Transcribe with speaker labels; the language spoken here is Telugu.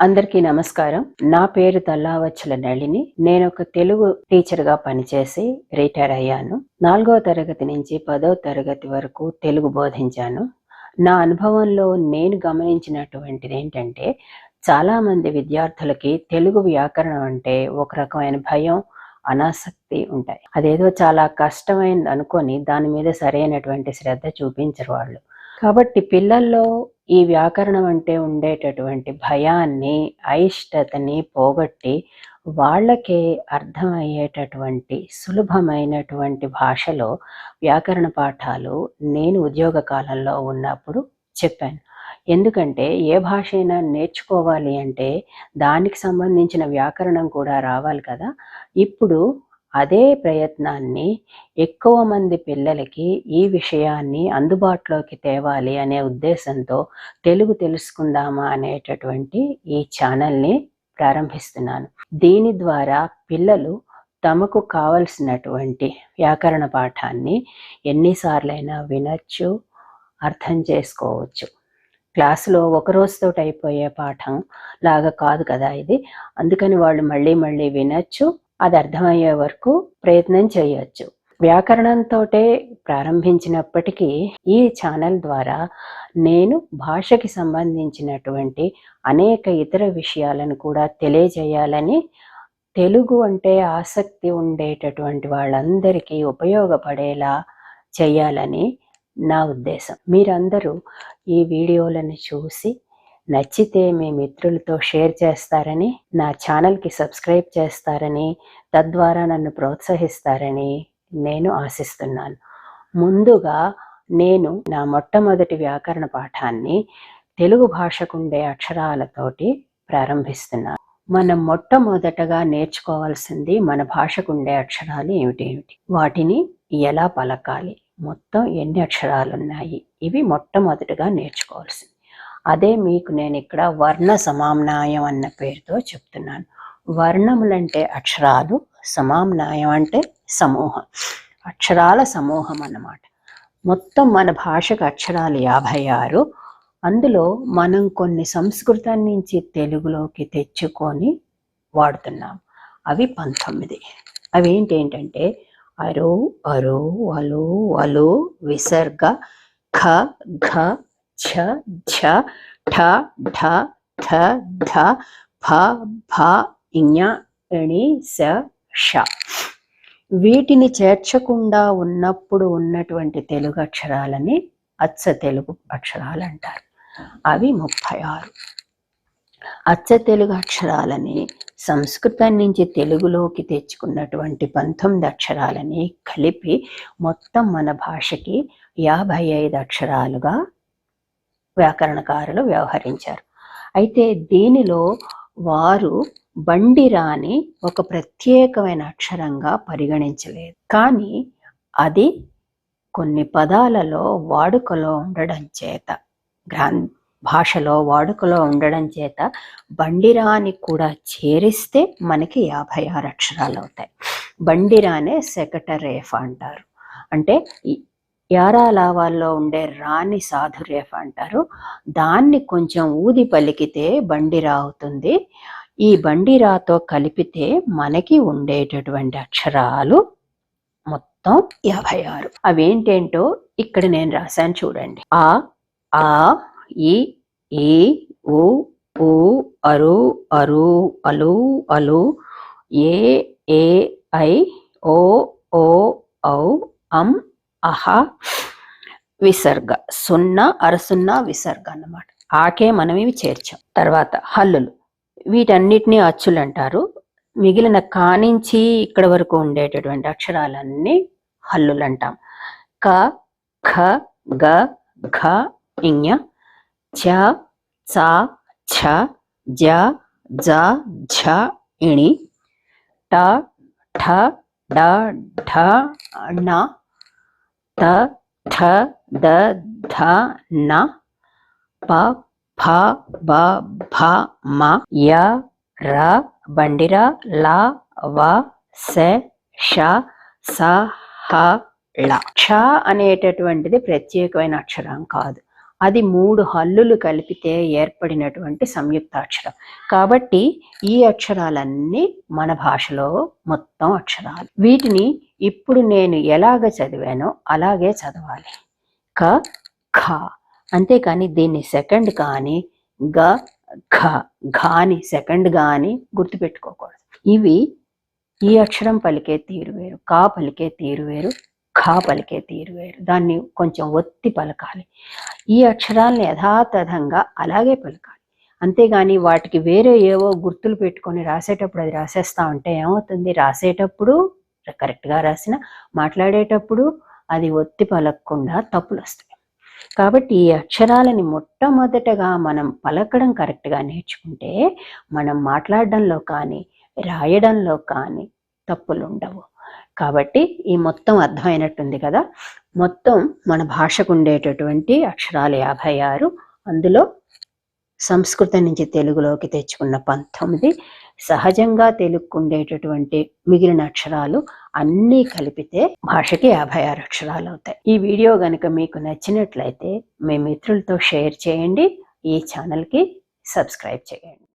Speaker 1: అందరికీ నమస్కారం. నా పేరు తల్లావచ్చుల నళిని. నేను ఒక తెలుగు టీచర్గా పనిచేసి రిటైర్ అయ్యాను. నాలుగో తరగతి నుంచి పదో తరగతి వరకు తెలుగు బోధించాను. నా అనుభవంలో నేను గమనించినటువంటిది ఏంటంటే చాలా మంది విద్యార్థులకి తెలుగు వ్యాకరణం అంటే ఒక రకమైన భయం అనాసక్తి ఉంటాయి. అదేదో చాలా కష్టమైంది అనుకొని దాని మీద సరైనటువంటి శ్రద్ధ చూపించరు వాళ్ళు. కాబట్టి పిల్లల్లో ఈ వ్యాకరణం అంటే ఉండేటటువంటి భయాన్ని అయిష్టతని పోగొట్టి వాళ్ళకే అర్థమయ్యేటటువంటి సులభమైనటువంటి భాషలో వ్యాకరణ పాఠాలు నేను ఉద్యోగ కాలంలో ఉన్నప్పుడు చెప్పాను. ఎందుకంటే ఏ భాష అయినా నేర్చుకోవాలి అంటే దానికి సంబంధించిన వ్యాకరణం కూడా రావాలి కదా. ఇప్పుడు అదే ప్రయత్నాన్ని ఎక్కువ మంది పిల్లలకి ఈ విషయాన్ని అందుబాటులోకి తేవాలి అనే ఉద్దేశంతో తెలుగు తెలుసుకుందామా అనేటటువంటి ఈ ఛానల్ని ప్రారంభిస్తున్నాను. దీని ద్వారా పిల్లలు తమకు కావలసినటువంటి వ్యాకరణ పాఠాన్ని ఎన్నిసార్లైనా వినచ్చు అర్థం చేసుకోవచ్చు. క్లాసులో ఒకరోజుతో అయిపోయే పాఠం లాగా కాదు కదా ఇది. అందుకని వాళ్ళు మళ్ళీ మళ్ళీ వినచ్చు అది అర్థమయ్యే వరకు ప్రయత్నం చేయొచ్చు. వ్యాకరణంతో ప్రారంభించినప్పటికీ ఈ ఛానల్ ద్వారా నేను భాషకి సంబంధించినటువంటి అనేక ఇతర విషయాలను కూడా తెలియజేయాలని తెలుగు అంటే ఆసక్తి ఉండేటటువంటి వాళ్ళందరికీ ఉపయోగపడేలా చేయాలని నా ఉద్దేశం. మీరందరూ ఈ వీడియోలను చూసి నచ్చితే మీ మిత్రులతో షేర్ చేస్తారని నా ఛానల్కి సబ్స్క్రైబ్ చేస్తారని తద్వారా నన్ను ప్రోత్సహిస్తారని నేను ఆశిస్తున్నాను. ముందుగా నేను నా మొట్టమొదటి వ్యాకరణ పాఠాన్ని తెలుగు భాషకుండే అక్షరాలతోటి ప్రారంభిస్తున్నాను. మనం మొట్టమొదటగా నేర్చుకోవాల్సింది మన భాషకుండే అక్షరాలు ఏమిటి ఏమిటి? వాటిని ఎలా పలకాలి? మొత్తం ఎన్ని అక్షరాలు ఉన్నాయి ఇవి మొట్టమొదటిగా నేర్చుకోవాల్సింది. అదే మీకు నేను ఇక్కడ వర్ణ సమామ్నాయం అన్న పేరుతో చెప్తున్నాను. వర్ణములంటే అక్షరాలు సమామ్నాయం అంటే సమూహం. అక్షరాల సమూహం అన్నమాట. మొత్తం మన భాషకు అక్షరాలు యాభై ఆరు. అందులో మనం కొన్ని సంస్కృతం నుంచి తెలుగులోకి తెచ్చుకొని వాడుతున్నాం. అవి పంతొమ్మిది. అవి ఏంటంటే అరు అరు అలు అలు విసర్గ ఖ ఘ ఛ ఝ ఠ ఢ ఠ ధ ఫ భ ఇఞ ణి స ష. వీటిని చేర్చకుండా ఉన్నప్పుడు ఉన్నటువంటి తెలుగు అక్షరాలని అచ్చ తెలుగు అక్షరాలు అంటారు అవి ముప్పై ఆరు. అచ్చ తెలుగు అక్షరాలని సంస్కృతం నుంచి తెలుగులోకి తెచ్చుకున్నటువంటి పంతొమ్మిది అక్షరాలని కలిపి మొత్తం మన భాషకి యాభై ఐదు అక్షరాలుగా వ్యాకరణకారులు వ్యవహరించారు. అయితే దీనిలో వారు బండిరాని ఒక ప్రత్యేకమైన అక్షరంగా పరిగణించలేదు. కానీ అది కొన్ని పదాలలో వాడుకలో ఉండడం చేత గ్రాన్ భాషలో వాడుకలో ఉండడం చేత బండిరాని కూడా చేరిస్తే మనకి యాభై ఆరు అక్షరాలు అవుతాయి. బండిరానే సెకటరేఫ్ అంటారు. అంటే యారా లావాల్లో ఉండే రాణి సాధురేఫ అంటారు. దాన్ని కొంచెం ఊది పలికితే బండిరా అవుతుంది ఈ బండిరాతో కలిపితే మనకి ఉండేటటువంటి అక్షరాలు మొత్తం యాభై ఆరు. అవేంటేంటో ఇక్కడ నేను రాశాను చూడండి. ఆ ఆ ఈ ఈ ఊ ఊ అరు అరు అలు అలు ఏ ఏ ఐ ఓ ఓ ఔ అం అహ విసర్గ సున్నా అరసున్నా విసర్గ అన్నమాట. ఆకే మనం ఇవి చేర్చాం. తర్వాత హల్లులు. వీటన్నిటిని అచ్చులు అంటారు. మిగిలిన కానించి ఇక్కడ వరకు ఉండేటటువంటి అక్షరాలన్నీ హల్లులు అంటాం. క ఖ గ ఘ ఇఞ చ చ ఛ జ జ ఝ ఇణి ట ఠ డ ఢ ణ త ఠ ద ధ న ప ఫ బ భ మ య ర బండిర ల వ స ష స హ ళ. క్ష అనేటటువంటిది ప్రత్యేకమైన అక్షరం కాదు. అది మూడు హల్లులు కలిపితే ఏర్పడినటువంటి సంయుక్తాక్షరం. కాబట్టి ఈ అక్షరాలన్నీ మన భాషలో మొత్తం అక్షరాలు. వీటిని ఇప్పుడు నేను ఎలాగ చదివానో అలాగే చదవాలి. క ఖ అంతేకాని దీన్ని సెకండ్ కానీ గ ఘ. ఘాని సెకండ్ గాని గుర్తుపెట్టుకోకూడదు. ఇవి ఈ అక్షరం పలికే తీరు వేరు కా పలికే తీరు వేరు ఖా పలికే తీరు వేరు దాన్ని కొంచెం ఒత్తి పలకాలి. ఈ అక్షరాలను యథాతథంగా అలాగే పలకాలి. అంతేగాని వాటికి వేరే ఏవో గుర్తులు పెట్టుకొని రాసేటప్పుడు అది రాసేస్తా ఉంటే ఏమవుతుంది? రాసేటప్పుడు కరెక్ట్గా రాసిన మాట్లాడేటప్పుడు అది ఒత్తి పలకకుండా తప్పులు వస్తాయి. కాబట్టి ఈ అక్షరాలని మొట్టమొదటగా మనం పలకడం కరెక్ట్గా నేర్చుకుంటే మనం మాట్లాడడంలో కానీ రాయడంలో కానీ తప్పులు ఉండవు కాబట్టి ఈ మొత్తం అర్థమైనట్టుంది కదా. మొత్తం మన భాషకు ఉండేటటువంటి అక్షరాలు యాభై ఆరు. అందులో సంస్కృతం నుంచి తెలుగులోకి తెచ్చుకున్న పంతొమ్మిది. సహజంగా తెలుగుకు ఉండేటటువంటి మిగిలిన అక్షరాలు అన్నీ కలిపితే భాషకి యాభై ఆరు అక్షరాలు అవుతాయి. ఈ వీడియో కనుక మీకు నచ్చినట్లయితే మీ మిత్రులతో షేర్ చేయండి. ఈ ఛానల్కి సబ్స్క్రైబ్ చేయండి.